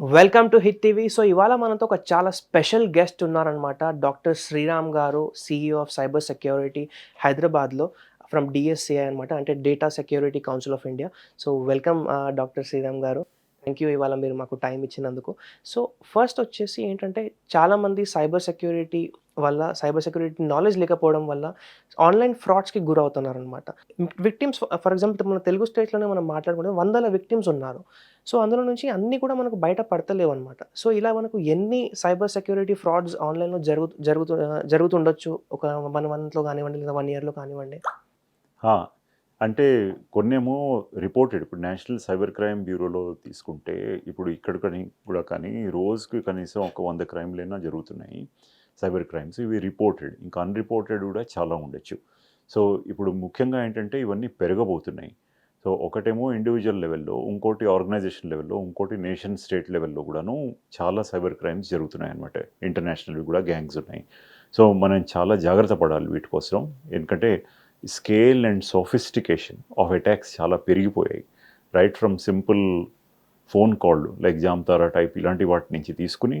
Welcome to hit TV. So ఇవాళ మనతో ఒక చాలా స్పెషల్ గెస్ట్ ఉన్నారనమాట doctor Sriram garu CEO of cyber security హైదరాబాద్లో ఫ్రమ్ డిఎస్సిఐ అనమాట అంటే data security council of India so welcome doctor Sriram garu. Thank you ఇవాళ మీరు మాకు టైం ఇచ్చినందుకు. సో ఫస్ట్ వచ్చేసి ఏంటంటే చాలామంది సైబర్ సెక్యూరిటీ వల్ల సైబర్ సెక్యూరిటీ నాలెడ్జ్ లేకపోవడం వల్ల ఆన్లైన్ ఫ్రాడ్స్కి గురవుతున్నారు అనమాట విక్టిమ్స్ ఫర్ ఎగ్జాంపుల్ మన తెలుగు స్టేట్లోనే మనం మాట్లాడుకుంటే వందల విక్టిమ్స్ ఉన్నారు. సో అందులో నుంచి అన్నీ కూడా మనకు బయట పడతలేవు అనమాట సో ఇలా మనకు ఎన్ని సైబర్ సెక్యూరిటీ ఫ్రాడ్స్ ఆన్లైన్లో జరుగు జరుగుతు జరుగుతుండొచ్చు? ఒక వన్ మంత్లో కానివ్వండి లేదా వన్ ఇయర్లో కానివ్వండి. అంటే కొన్నేమో రిపోర్టెడ్. ఇప్పుడు నేషనల్ సైబర్ క్రైమ్ బ్యూరోలో తీసుకుంటే ఇప్పుడు ఇక్కడ కానీ కూడా కానీ రోజుకి కనీసం ఒక వంద క్రైమ్లైనా జరుగుతున్నాయి. సైబర్ క్రైమ్స్ ఇవి రిపోర్టెడ్. ఇంకా అన్రిపోర్టెడ్ కూడా చాలా ఉండొచ్చు. సో ఇప్పుడు ముఖ్యంగా ఏంటంటే ఇవన్నీ పెరగబోతున్నాయి. సో ఒకటేమో ఇండివిజువల్ లెవెల్లో ఇంకోటి ఆర్గనైజేషన్ లెవెల్లో ఇంకోటి నేషన్ స్టేట్ లెవెల్లో కూడాను చాలా సైబర్ క్రైమ్స్ జరుగుతున్నాయి అనమాట ఇంటర్నేషనల్ కూడా గ్యాంగ్స్ ఉన్నాయి. సో మనం చాలా జాగ్రత్త పడాలి వీటి కోసం. ఎందుకంటే scale and sophistication of attacks చాలా పెరిగిపోయాయి. Right from simple phone call like Jamtara type ఇలాంటి వాటి నుంచి తీసుకుని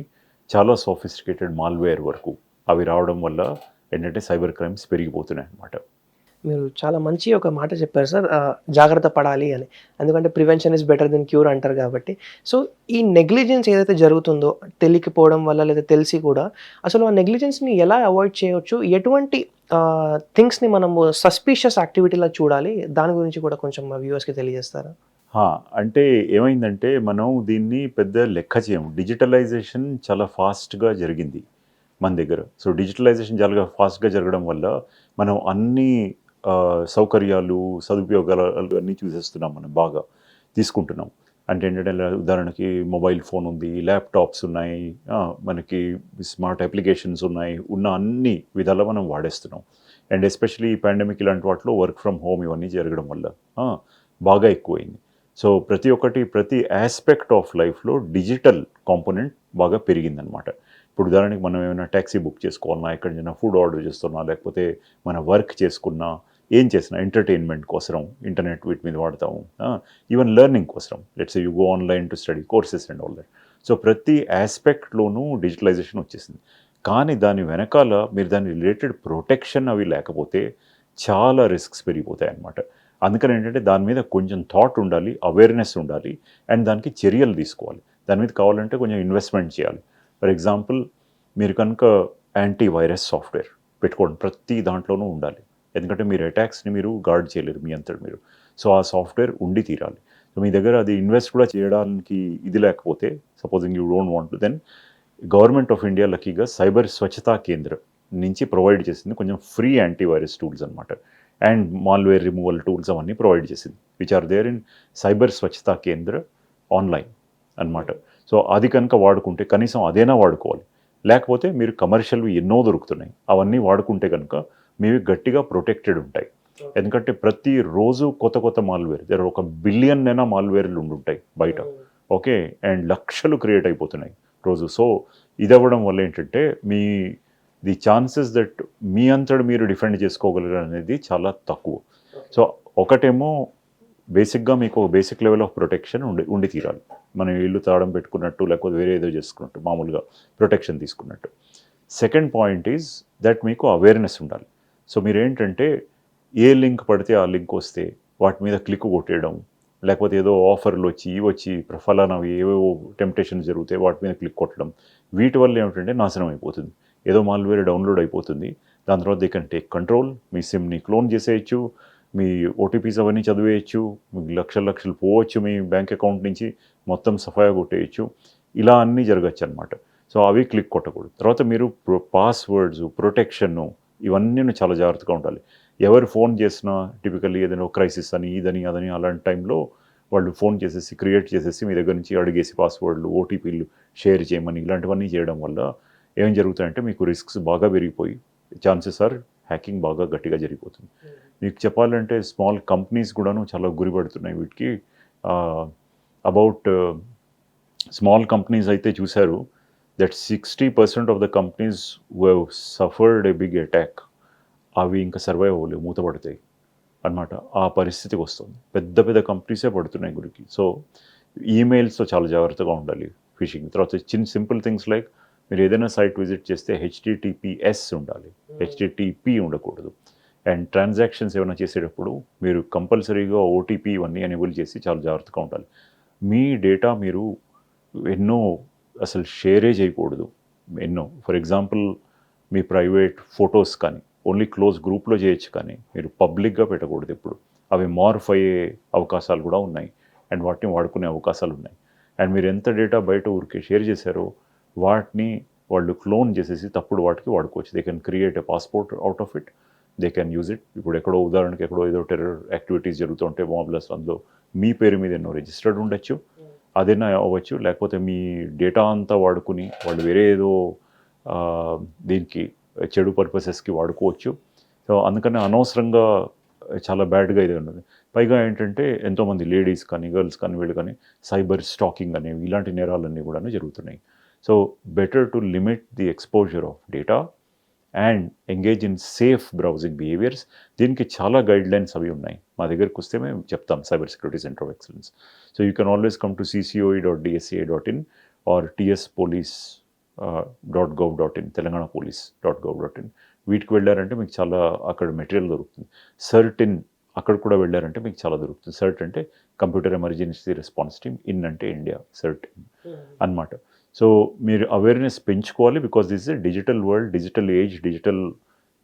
చాలా సోఫిస్టికేటెడ్ మాల్వేర్ వరకు అవి రావడం వల్ల ఏంటంటే సైబర్ క్రైమ్స్ పెరిగిపోతున్నాయి అన్నమాట. మీరు చాలా మంచి ఒక మాట చెప్పారు సార్ జాగ్రత్త పడాలి అని. ఎందుకంటే prevention is better than cure అంటారు కాబట్టి. సో ఈ నెగ్లిజెన్స్ ఏదైతే జరుగుతుందో తెలియకపోవడం వల్ల లేదా తెలిసి కూడా అసలు ఆ నెగ్లిజెన్స్ని ఎలా అవాయిడ్ చేయవచ్చు ఎటువంటి థింగ్స్ని మనము సస్పీషియస్ యాక్టివిటీలా చూడాలి. దాని గురించి కూడా కొంచెం మా వ్యూవర్స్కి తెలియజేస్తారా? అంటే ఏమైందంటే మనం దీన్ని పెద్ద లెక్క చేయము. డిజిటలైజేషన్ చాలా ఫాస్ట్గా జరిగింది మన దగ్గర. సో డిజిటలైజేషన్ చాలా ఫాస్ట్గా జరగడం వల్ల మనం అన్ని సౌకర్యాలు సదుపయోగాలు అన్నీ చూసేస్తున్నాం మనం బాగా తీసుకుంటున్నాం. అంటే ఏంటంటే ఉదాహరణకి మొబైల్ ఫోన్ ఉంది ల్యాప్టాప్స్ ఉన్నాయి మనకి స్మార్ట్ అప్లికేషన్స్ ఉన్నాయి ఉన్న అన్ని విధాలా మనం వాడేస్తున్నాం. అండ్ ఎస్పెషలీ ఈ పాండమిక్ ఇలాంటి వాటిలో వర్క్ ఫ్రమ్ హోమ్ ఇవన్నీ జరగడం వల్ల బాగా ఎక్కువైంది. సో ప్రతి ఒక్కటి ప్రతి ఆస్పెక్ట్ ఆఫ్ లైఫ్లో డిజిటల్ కాంపోనెంట్ బాగా పెరిగిందనమాట. ఇప్పుడు ఉదాహరణకి మనం ఏమైనా ట్యాక్సీ బుక్ చేసుకోవాలన్నా ఎక్కడైనా ఫుడ్ ఆర్డర్ చేస్తున్నా లేకపోతే మన వర్క్ చేసుకున్నా ఏం చేసినా ఎంటర్టైన్మెంట్ కోసం ఇంటర్నెట్ వీటి మీద వాడతాము. ఈవెన్ లెర్నింగ్ కోసం let's you go online to study courses and all that so ప్రతి ఆస్పెక్ట్లోనూ డిజిటలైజేషన్ వచ్చేసింది. కానీ దాని వెనకాల మీరు దాని రిలేటెడ్ ప్రొటెక్షన్ అవి లేకపోతే చాలా రిస్క్స్ పెరిగిపోతాయి అన్నమాట. అందుకని ఏంటంటే దాని మీద కొంచెం థాట్ ఉండాలి అవేర్నెస్ ఉండాలి అండ్ దానికి చర్యలు తీసుకోవాలి. దాని మీద కావాలంటే కొంచెం ఇన్వెస్ట్మెంట్ చేయాలి. ఫర్ ఎగ్జాంపుల్ మీరు కనుక యాంటీ వైరస్ సాఫ్ట్వేర్ పెట్టుకోండి ప్రతి దాంట్లోనూ ఉండాలి. ఎందుకంటే మీరు అటాక్స్ని మీరు గార్డ్ చేయలేరు మీ అంతటి మీరు. సో ఆ సాఫ్ట్వేర్ ఉండి తీరాలి. సో మీ దగ్గర అది ఇన్వెస్ట్ కూడా చేయడానికి ఇది లేకపోతే supposing you don't want then government of India లక్కీగా సైబర్ స్వచ్ఛతా కేంద్రం నుంచి ప్రొవైడ్ చేసింది. కొంచెం ఫ్రీ యాంటీవైరస్ టూల్స్ అనమాట అండ్ మాల్వేర్ రిమూవల్ టూల్స్ అవన్నీ ప్రొవైడ్ చేసింది which are there in cyber Swachhta Kendra online అన్నమాట. సో అది కనుక వాడుకుంటే కనీసం అదేనా వాడుకోవాలి. లేకపోతే మీరు కమర్షియల్వి ఎన్నో దొరుకుతున్నాయి. అవన్నీ వాడుకుంటే కనుక మీవి గట్టిగా ప్రొటెక్టెడ్ ఉంటాయి. ఎందుకంటే ప్రతి రోజు కొత్త కొత్త మాల్వేర్ దగ్గర ఒక బిలియన్ అయినా మాల్వేర్లు ఉండుంటాయి బయట. ఓకే అండ్ లక్షలు క్రియేట్ అయిపోతున్నాయి రోజు. సో ఇది అవ్వడం వల్ల ఏంటంటే మీ ది ఛాన్సెస్ దట్ మీ అంతటి మీరు డిఫెండ్ చేసుకోగలరు అనేది చాలా తక్కువ. సో ఒకటేమో బేసిక్గా మీకు ఒక బేసిక్ లెవెల్ ఆఫ్ ప్రొటెక్షన్ ఉండి ఉండి తీరాలి. మనం ఇల్లు తాళం పెట్టుకున్నట్టు లేకపోతే వేరే ఏదో చేసుకున్నట్టు మామూలుగా ప్రొటెక్షన్ తీసుకున్నట్టు. సెకండ్ పాయింట్ ఈజ్ దట్ మీకు అవేర్నెస్ ఉండాలి. సో మీరు ఏంటంటే ఏ లింక్ పడితే ఆ లింక్ వస్తే వాటి మీద క్లిక్ కొట్టేయడం లేకపోతే ఏదో ఆఫర్లు వచ్చి ఇవి వచ్చి ఫలానావి ఏవేవో టెంప్టేషన్ జరుగుతాయి వాటి మీద క్లిక్ కొట్టడం వీటి వల్ల ఏమిటంటే నాశనం అయిపోతుంది. ఏదో మాల్వేర్ డౌన్లోడ్ అయిపోతుంది. దాని తర్వాత దే కెన్ టేక్ కంట్రోల్ మీ సిమ్ని క్లోన్ చేసేయచ్చు. మీ ఓటీపీస్ అవన్నీ చదివేయచ్చు. మీకు లక్షల లక్షలు పోవచ్చు మీ బ్యాంక్ అకౌంట్ నుంచి. మొత్తం సఫాయా కొట్టేయచ్చు. ఇలా అన్నీ జరగచ్చు అనమాట సో అవి క్లిక్ కొట్టకూడదు. తర్వాత మీరు పాస్వర్డ్స్ ప్రొటెక్షన్ ఇవన్నీ చాలా జాగ్రత్తగా ఉండాలి. ఎవరు ఫోన్ చేసినా టిపికల్లీ ఏదైనా క్రైసిస్ అని ఇదని అదని అలాంటి టైంలో వాళ్ళు ఫోన్ చేసేసి క్రియేట్ చేసేసి మీ దగ్గర నుంచి అడిగేసి పాస్వర్డ్లు ఓటీపీలు షేర్ చేయమని ఇలాంటివన్నీ చేయడం వల్ల ఏం జరుగుతాయంటే మీకు రిస్క్స్ బాగా పెరిగిపోయి ఛాన్సెస్ ఆర్ హ్యాకింగ్ బాగా గట్టిగా జరిగిపోతుంది. మీకు చెప్పాలంటే స్మాల్ కంపెనీస్ కూడాను చాలా గురిపడుతున్నాయి వీటికి. అబౌట్ స్మాల్ కంపెనీస్ అయితే చూశారు. That sixty percent of the companies have suffered a big attack అవి ఇంకా సర్వైవ్ అవ్వలేవు మూతపడతాయి అన్నమాట. ఆ పరిస్థితికి వస్తుంది. పెద్ద పెద్ద కంపెనీసే పడుతున్నాయి గురికి. సో ఈమెయిల్స్తో చాలా జాగ్రత్తగా ఉండాలి ఫిషింగ్ తర్వాత చిన్న సింపుల్ థింగ్స్ లైక్ మీరు ఏదైనా సైట్ విజిట్ చేస్తే హెచ్డిటిపిఎస్ ఉండాలి. హెచ్డిటిపి ఉండకూడదు. అండ్ ట్రాన్సాక్షన్స్ ఏమైనా చేసేటప్పుడు మీరు కంపల్సరీగా ఓటీపీ ఇవన్నీ ఎనేబుల్ చేసి చాలా జాగ్రత్తగా ఉండాలి. మీ డేటా మీరు ఎన్నో అసలు షేరే చేయకూడదు. ఎన్నో. ఫర్ ఎగ్జాంపుల్ మీ ప్రైవేట్ ఫొటోస్ కానీ ఓన్లీ క్లోజ్ గ్రూప్లో చేయొచ్చు కానీ మీరు పబ్లిక్గా పెట్టకూడదు ఇప్పుడు అవి మార్ఫ్ అయ్యే అవకాశాలు కూడా ఉన్నాయి. అండ్ వాటిని వాడుకునే అవకాశాలు ఉన్నాయి. అండ్ మీరు ఎంత డేటా బయట ఊరికే షేర్ చేశారో వాటిని వాళ్ళు క్లోన్ చేసేసి తప్పుడు వాటికి వాడుకోవచ్చు. They can create a passport out of it they can use it ఇప్పుడు ఎక్కడో ఉదాహరణకి ఎక్కడో ఏదో టెర్రర్ యాక్టివిటీస్ జరుగుతుంటే బాంబ్లస్ అందులో మీ పేరు మీద ఎన్నో రిజిస్టర్డ్ ఉండొచ్చు. అదైనా అవ్వచ్చు? లేకపోతే మీ డేటా అంతా వాడుకుని వాళ్ళు వేరే ఏదో దీనికి చెడు పర్పసెస్కి వాడుకోవచ్చు. సో అందుకనే అనవసరంగా చాలా బ్యాడ్గా ఇది ఉన్నది. పైగా ఏంటంటే ఎంతోమంది లేడీస్ కానీ గర్ల్స్ కానీ వీళ్ళు కానీ సైబర్ స్టాకింగ్ అనేవి ఇలాంటి నేరాలన్నీ కూడా జరుగుతున్నాయి. So better to limit the exposure of data and engage in safe browsing behaviours దీనికి చాలా గైడ్ లైన్స్ అవి ఉన్నాయి. మా దగ్గరికి వస్తే మేము చెప్తాం cyber security centre of excellence so you can always come to CCOE dot DSCI dot in or TS police dot gov dot in Telangana police dot gov dot in వీటికి వెళ్ళారంటే మీకు చాలా అక్కడ మెటీరియల్ దొరుకుతుంది. సర్ట్ ఇన్ అక్కడ కూడా వెళ్ళారంటే మీకు చాలా దొరుకుతుంది. సర్ట్ అంటే computer emergency response team in అంటే ఇండియా సర్ట్ అన్నమాట. సో మీరు అవేర్నెస్ పెంచుకోవాలి because this is digital world digital age digital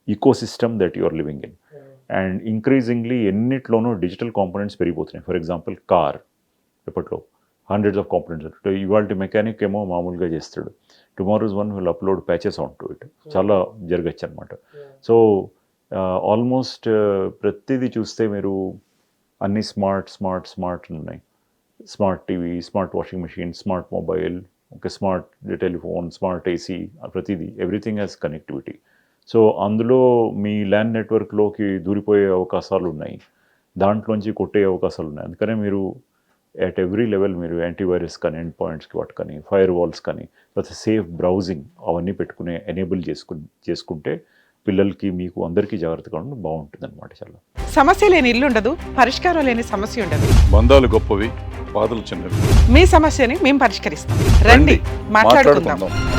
ecosystem that you are living in and increasingly ఎన్నిట్లోనూ digital components పెరిగిపోతున్నాయి. ఫర్ ఎగ్జాంపుల్ కార్ ఇప్పట్లో hundreds of components ఇవాళ mechanic ఏమో మామూలుగా చేస్తాడు. Tomorrow's one will upload patches on to it చాలా జరగచ్చు అనమాట so almost ప్రతిదీ చూస్తే మీరు అన్ని స్మార్ట్ స్మార్ట్ స్మార్ట్ ఉన్నాయి. Smart TV smart washing machine smart mobile okay smart telephone smart AC ప్రతిదీ ఎవ్రీథింగ్ హ్యాస్ కనెక్టివిటీ సో అందులో మీ ల్యాండ్ నెట్వర్క్లోకి దూరిపోయే అవకాశాలు ఉన్నాయి దాంట్లోంచి కొట్టే అవకాశాలు ఉన్నాయి అందుకనే మీరు ఎట్ ఎవ్రీ లెవెల్ మీరు యాంటీవైరస్ కానీ ఎండ్ పాయింట్స్కి వాటి కానీ ఫైర్ వాల్స్ కానీ లేకపోతే సేఫ్ బ్రౌజింగ్ అవన్నీ పెట్టుకునే ఎనేబుల్ చేసుకు చేసుకుంటే పిల్లలకి మీకు అందరికీ జాగ్రత్తగా ఉండడం బాగుంటుంది అనమాట చాలా. సమస్య లేని ఇల్లు ఉండదు పరిష్కారం లేని సమస్య ఉండదు. బంధాలు గొప్పవి బాధలు చిన్నవి. మీ సమస్యని మేము పరిష్కరిస్తాం. రండి మాట్లాడుకుందాం. మాట్లాడుకుందాం.